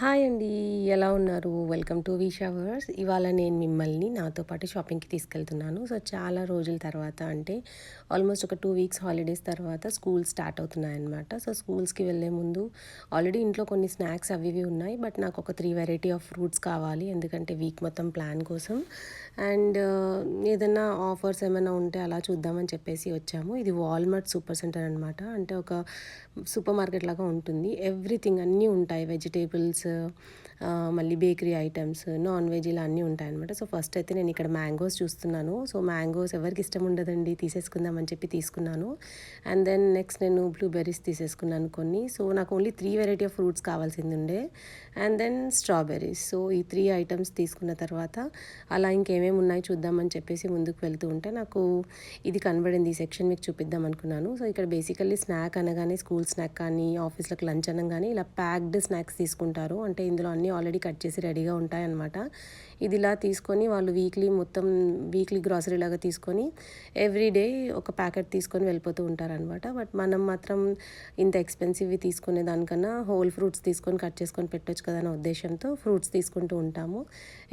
Hi అండి ఎలా ఉన్నారు? వెల్కమ్ టు వీ షవర్స్ ఇవాళ నేను మిమ్మల్ని నాతో పాటు షాపింగ్కి తీసుకెళ్తున్నాను. సో చాలా రోజుల తర్వాత అంటే ఆల్మోస్ట్ ఒక టూ వీక్స్ హాలిడేస్ తర్వాత స్కూల్ స్టార్ట్ అవుతున్నాయన్నమాట. సో స్కూల్స్కి వెళ్ళే ముందు ఆల్రెడీ ఇంట్లో కొన్ని స్నాక్స్ అవి ఇవి ఉన్నాయి. బట్ నాకు ఒక త్రీ వెరైటీ ఆఫ్ ఫ్రూట్స్ కావాలి. ఎందుకంటే వీక్ మొత్తం ప్లాన్ కోసం. అండ్ ఏదైనా ఆఫర్స్ ఏమైనా ఉంటే అలా చూద్దామని చెప్పేసి వచ్చాము. ఇది వాల్మార్ట్ సూపర్ సెంటర్ అనమాట అంటే ఒక సూపర్ మార్కెట్ లాగా ఉంటుంది. ఎవ్రీథింగ్ అన్నీ ఉంటాయి. వెజిటేబుల్స్ మళ్ళీ బేకరీ ఐటమ్స్ నాన్ వెజ్ ఇలా అన్నీ ఉంటాయన్నమాట. సో ఫస్ట్ అయితే నేను ఇక్కడ మ్యాంగోస్ చూస్తున్నాను. సో మ్యాంగోస్ ఎవరికి ఇష్టం ఉండదండి తీసేసుకుందామని చెప్పి తీసుకున్నాను. అండ్ దెన్ నెక్స్ట్ నేను బ్లూబెర్రీస్ తీసేసుకున్నాను కొన్ని. సో నాకు only three variety of fruits కావాల్సింది ఉండే. And then strawberries. సో ఈ త్రీ ఐటమ్స్ తీసుకున్న తర్వాత అలా ఇంకేమేమి ఉన్నాయి చూద్దామని చెప్పేసి ముందుకు వెళ్తూ ఉంటే నాకు ఇది కనబడింది. ఈ సెక్షన్ మీకు చూపిద్దాం అనుకున్నాను. సో ఇక్కడ బేసికల్లీ స్నాక్ అనగానే స్కూల్ స్నాక్ కానీ ఆఫీస్లోకి లంచ్ అనగానే ఇలా ప్యాక్డ్ స్నాక్స్ తీసుకుంటారు. అంటే ఇందులో అన్నీ ఆల్రెడీ కట్ చేసి రెడీగా ఉంటాయన్నమాట. ఇది ఇలా తీసుకొని వాళ్ళు వీక్లీ మొత్తం వీక్లీ గ్రాసరీ లాగా తీసుకొని ఎవ్రీ డే ఒక ప్యాకెట్ తీసుకొని వెళ్ళిపోతూ ఉంటారనమాట బట్ మనం మాత్రం ఇంత ఎక్స్పెన్సివ్వి తీసుకునే దానికన్నా హోల్ ఫ్రూట్స్ తీసుకొని కట్ చేసుకొని పెట్టొచ్చు కదా అనే ఉద్దేశంతో ఫ్రూట్స్ తీసుకుంటూ ఉంటాము.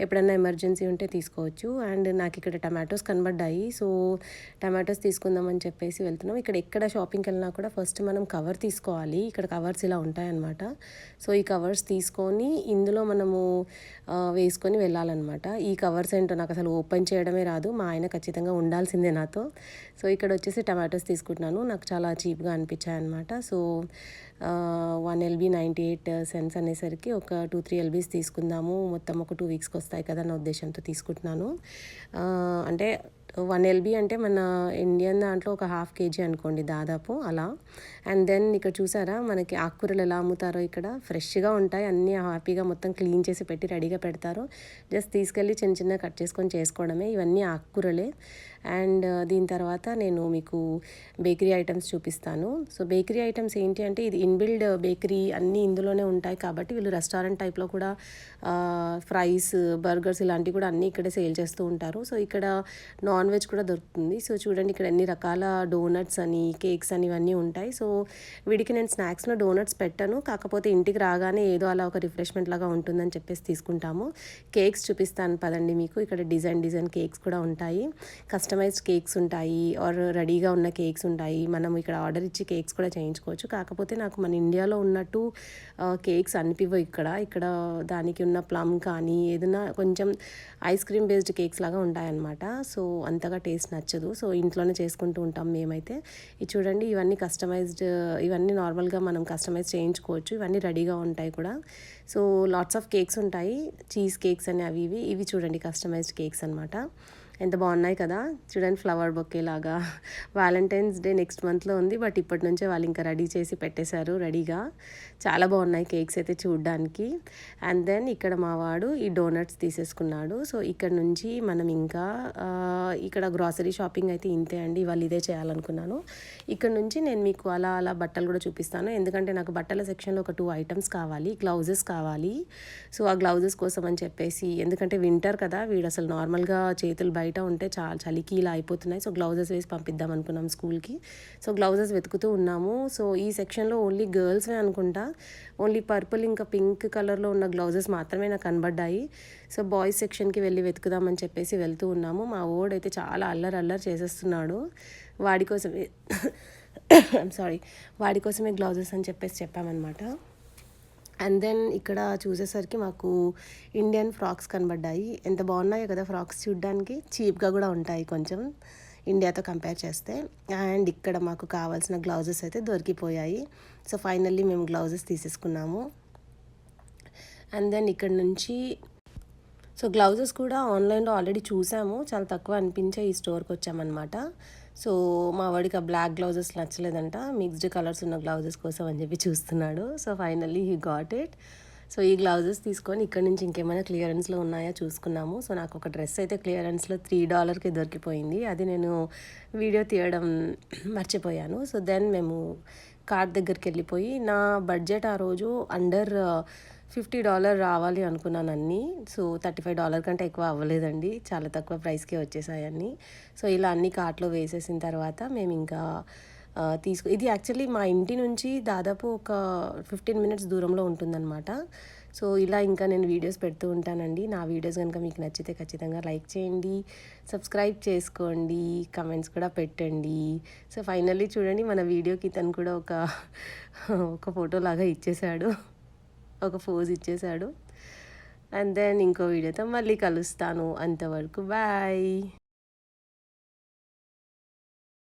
ఎప్పుడన్నా ఎమర్జెన్సీ ఉంటే తీసుకోవచ్చు. అండ్ నాకు ఇక్కడ టమాటోస్ కనబడ్డాయి సో టమాటోస్ తీసుకుందామని చెప్పేసి వెళ్తున్నాం. ఇక్కడ ఎక్కడ షాపింగ్కి వెళ్ళినా కూడా ఫస్ట్ మనం కవర్ తీసుకోవాలి. ఇక్కడ కవర్స్ ఇలా ఉంటాయన్నమాట. సో ఈ కవర్స్ తీసుకొని ఇందులో మనము వేసుకొని వెళ్ళాలన్నమాట. ఈ కవర్స్ ఏంటో నాకు అసలు ఓపెన్ చేయడమే రాదు. మా ఆయన ఖచ్చితంగా ఉండాల్సిందే నాతో. సో ఇక్కడ వచ్చేసి టమాటోస్ తీసుకుంటున్నాను. నాకు చాలా చీప్గా అనిపించాయి అనమాట so one LB ninety eight cents అనేసరికి ఒక టూ త్రీ ఎల్బీస్ తీసుకుందాము. మొత్తం ఒక టూ వీక్స్కి వస్తాయి కదా నా ఉద్దేశంతో తీసుకుంటున్నాను. అంటే వన్ ఎల్బీ అంటే మన ఇండియన్ దాంట్లో ఒక హాఫ్ కేజీ అనుకోండి దాదాపు అలా. అండ్ దెన్ ఇక్కడ చూసారా మనకి ఆకుకూరలు ఎలా అమ్ముతారో ఇక్కడ. ఫ్రెష్గా ఉంటాయి అన్నీ హ్యాపీగా మొత్తం క్లీన్ చేసి పెట్టి రెడీగా పెడతారు. జస్ట్ తీసుకెళ్ళి చిన్న చిన్న కట్ చేసుకొని చేసుకోవడమే ఇవన్నీ ఆకుకూరలే. అండ్ uh, దీని తర్వాత నేను మీకు బేకరీ ఐటమ్స్ చూపిస్తాను. సో బేకరీ ఐటమ్స్ ఏంటి అంటే ఇది ఇన్బిల్డ్ బేకరీ అన్నీ ఇందులోనే ఉంటాయి కాబట్టి వీళ్ళు రెస్టారెంట్ టైప్లో కూడా uh, ఫ్రైస్ బర్గర్స్ ఇలాంటివి కూడా అన్నీ ఇక్కడే సేల్ చేస్తూ ఉంటారు. సో ఇక్కడ నాన్ నాన్ వెజ్ కూడా దొరుకుతుంది. సో చూడండి ఇక్కడ ఎన్ని రకాల డోనట్స్ అని కేక్స్ అని ఇవన్నీ ఉంటాయి. సో వీడికి నేను స్నాక్స్లో డోనట్స్ పెట్టాను. కాకపోతే ఇంటికి రాగానే ఏదో అలా ఒక రిఫ్రెష్మెంట్ లాగా ఉంటుందని చెప్పేసి తీసుకుంటాము. కేక్స్ చూపిస్తాను పదండి మీకు. ఇక్కడ డిజైన్ డిజైన్ కేక్స్ కూడా ఉంటాయి. కస్టమైజ్డ్ కేక్స్ ఉంటాయి. ఆర్ రెడీగా ఉన్న కేక్స్ ఉంటాయి. మనం ఇక్కడ ఆర్డర్ ఇచ్చి కేక్స్ కూడా చేయించుకోవచ్చు. కాకపోతే నాకు మన ఇండియాలో ఉన్నట్టు కేక్స్ అనిపివ్వవు ఇక్కడ. ఇక్కడ దానికి ఉన్న ప్లమ్ కానీ ఏదైనా కొంచెం ఐస్ క్రీమ్ బేస్డ్ కేక్స్ లాగా ఉంటాయన్నమాట. సో అంతగా టేస్ట్ నచ్చదు. సో ఇంట్లోనే చేసుకుంటూ ఉంటాం మేమైతే. ఇది చూడండి ఇవన్నీ కస్టమైజ్డ్ ఇవన్నీ నార్మల్గా మనం కస్టమైజ్ చేయించుకోవచ్చు. ఇవన్నీ రెడీగా ఉంటాయి కూడా. సో లాట్స్ ఆఫ్ కేక్స్ ఉంటాయి. చీజ్ కేక్స్ అని అవి ఇవి. ఇవి చూడండి కస్టమైజ్డ్ కేక్స్ అనమాట ఎంత బాగున్నాయి కదా. చూడండి ఫ్లవర్ బొకే లాగా. వ్యాలంటైన్స్ డే నెక్స్ట్ మంత్లో ఉంది. బట్ ఇప్పటి నుంచే వాళ్ళు ఇంకా రెడీ చేసి పెట్టేశారు రెడీగా. చాలా బాగున్నాయి కేక్స్ అయితే చూడడానికి. అండ్ దెన్ ఇక్కడ మా వాడు ఈ డోనట్స్ తీసేసుకున్నాడు. సో ఇక్కడ నుంచి మనం ఇంకా ఇక్కడ గ్రాసరీ షాపింగ్ అయితే ఇంతే అండి. వాళ్ళు ఇదే చేయాలనుకున్నాను. ఇక్కడ నుంచి నేను మీకు అలా అలా బట్టలు కూడా చూపిస్తాను. ఎందుకంటే నాకు బట్టల సెక్షన్లో ఒక టూ ఐటమ్స్ కావాలి గ్లౌజెస్ కావాలి. సో ఆ గ్లౌజెస్ కోసం అని చెప్పేసి ఎందుకంటే వింటర్ కదా వీడు అసలు నార్మల్గా చేతులు బయట బయట ఉంటే చాలా చలికి ఇలా అయిపోతున్నాయి. సో గ్లౌజెస్ వేసి పంపిద్దాం అనుకున్నాం స్కూల్కి. సో గ్లౌజెస్ వెతుకుతూ ఉన్నాము. సో ఈ సెక్షన్లో ఓన్లీ గర్ల్స్వే అనుకుంటా. ఓన్లీ పర్పుల్ ఇంకా పింక్ కలర్లో ఉన్న గ్లౌజెస్ మాత్రమే నాకు కనబడ్డాయి. సో బాయ్స్ సెక్షన్కి వెళ్ళి వెతుకుదామని చెప్పేసి వెళ్తూ ఉన్నాము. మా ఓడైతే చాలా అల్లరి అల్లరి చేసేస్తున్నాడు. వాడి కోసమే సారీ వాడి కోసమే గ్లౌజెస్ అని చెప్పేసి చెప్పామన్నమాట. అండ్ దెన్ ఇక్కడ చూసేసరికి మాకు ఇండియన్ ఫ్రాక్స్ కనబడ్డాయి. ఎంత బాగున్నాయో కదా ఫ్రాక్స్ చూడడానికి. చీప్గా కూడా ఉంటాయి కొంచెం ఇండియాతో కంపేర్ చేస్తే. అండ్ ఇక్కడ మాకు కావాల్సిన గ్లౌజెస్ అయితే దొరికిపోయాయి. సో ఫైనల్లీ మేము గ్లౌజెస్ తీసేసుకున్నాము. అండ్ దెన్ ఇక్కడ నుంచి సో గ్లౌజెస్ కూడా ఆన్లైన్లో ఆల్రెడీ చూసాము. చాలా తక్కువ అనిపించే ఈ స్టోర్కి వచ్చామన్నమాట. సో మా వాడికి ఆ బ్లాక్ గ్లౌజెస్ నచ్చలేదంట మిక్స్డ్ కలర్స్ ఉన్న గ్లౌజెస్ కోసం అని చెప్పి చూస్తున్నాడు. So finally he got it so ఈ గ్లౌజెస్ తీసుకొని ఇక్కడ నుంచి ఇంకేమైనా క్లియరెన్స్లో ఉన్నాయా చూసుకున్నాము. సో నాకు ఒక డ్రెస్ అయితే క్లియరెన్స్లో త్రీ డాలర్కి దొరికిపోయింది. అది నేను వీడియో తీయడం మర్చిపోయాను. సో దెన్ మేము కార్ట్ దగ్గరికి వెళ్ళిపోయి నా బడ్జెట్ ఆ రోజు అండర్ ఫిఫ్టీ డాలర్ రావాలి అనుకున్నాను అన్నీ. సో థర్టీ ఫైవ్ డాలర్ కంటే ఎక్కువ అవ్వలేదండి. చాలా తక్కువ ప్రైస్కే వచ్చేసాయి అన్నీ. సో ఇలా అన్ని కార్ట్లో వేసేసిన తర్వాత మేము ఇంకా తీసుకు ఇది యాక్చువల్లీ మా ఇంటి నుంచి దాదాపు ఒక ఫిఫ్టీన్ మినిట్స్ దూరంలో ఉంటుందన్నమాట. సో ఇలా ఇంకా నేను వీడియోస్ పెడుతూ ఉంటానండి. నా వీడియోస్ కనుక మీకు నచ్చితే ఖచ్చితంగా లైక్ చేయండి. సబ్స్క్రైబ్ చేసుకోండి. కమెంట్స్ కూడా పెట్టండి. సో ఫైనల్లీ చూడండి మన వీడియోకి తను కూడా ఒక ఒక ఫోటో లాగా ఇచ్చేశాడు. ఒక ఫోజ్ ఇచ్చేశాడు. అండ్ దెన్ ఇంకో వీడియోతో మళ్ళీ కలుస్తాను. అంతవరకు బాయ్